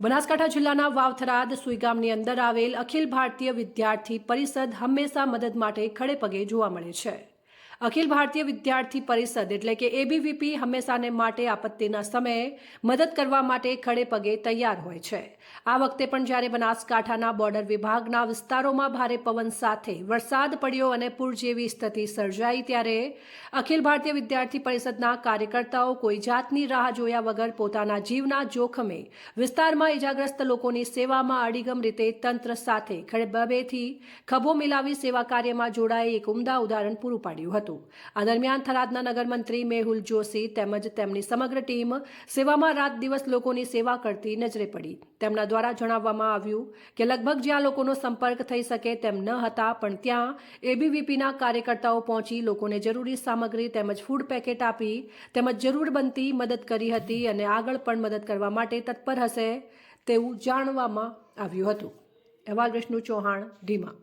બનાસકાંઠા જિલ્લાના વાવથરાદ સુઈગામની અંદર આવેલ અખિલ ભારતીય વિદ્યાર્થી પરિષદ હંમેશા મદદ માટે ખડેપગે જોવા મળે છે. અખિલ ભારતીય વિદ્યાર્થી પરિષદ એટલે કે એબીવીપી હંમેશાને માટે આપત્તિના સમયે મદદ કરવા માટે ખડે પગે તૈયાર હોય છે. આ વખતે પણ જ્યારે બનાસકાંઠાના બોર્ડર વિભાગના વિસ્તારોમાં ભારે પવન સાથે વરસાદ પડ્યો અને પૂર જેવી સ્થિતિ સર્જાઈ ત્યારે અખિલ ભારતીય વિદ્યાર્થી પરિષદના કાર્યકર્તાઓ કોઈ જાતની રાહ જોયા વગર પોતાના જીવના જોખમે વિસ્તારમાં ઇજાગ્રસ્ત લોકોની સેવામાં અડીગમ રીતે તંત્ર સાથે ખડબબેથી ખભો મિલાવી સેવા કાર્યમાં જોડાઈ એક ઉમદા ઉદાહરણ પૂરું પાડ્યું હતું. આ દરમિયાન થરાદના નગરમંત્રી મેહુલ જોશી તેમજ તેમની સમગ્ર ટીમ સેવામાં રાત દિવસ લોકોની સેવા કરતી નજરે પડી. તેમના દ્વારા જણાવવામાં આવ્યું કે લગભગ જ્યાં લોકોનો સંપર્ક થઈ શકે તેમ ન હતા, પણ ત્યાં એબીવીપીના કાર્યકર્તાઓ પહોંચી લોકોને જરૂરી સામગ્રી તેમજ ફૂડ પેકેટ આપી, તેમજ જરૂર બનતી મદદ કરી હતી અને આગળ પણ મદદ કરવા માટે તત્પર હશે તેવું જાણવામાં આવ્યું હતું. અહેવાલ વિષ્ણુ ચૌહાણ ઢીમા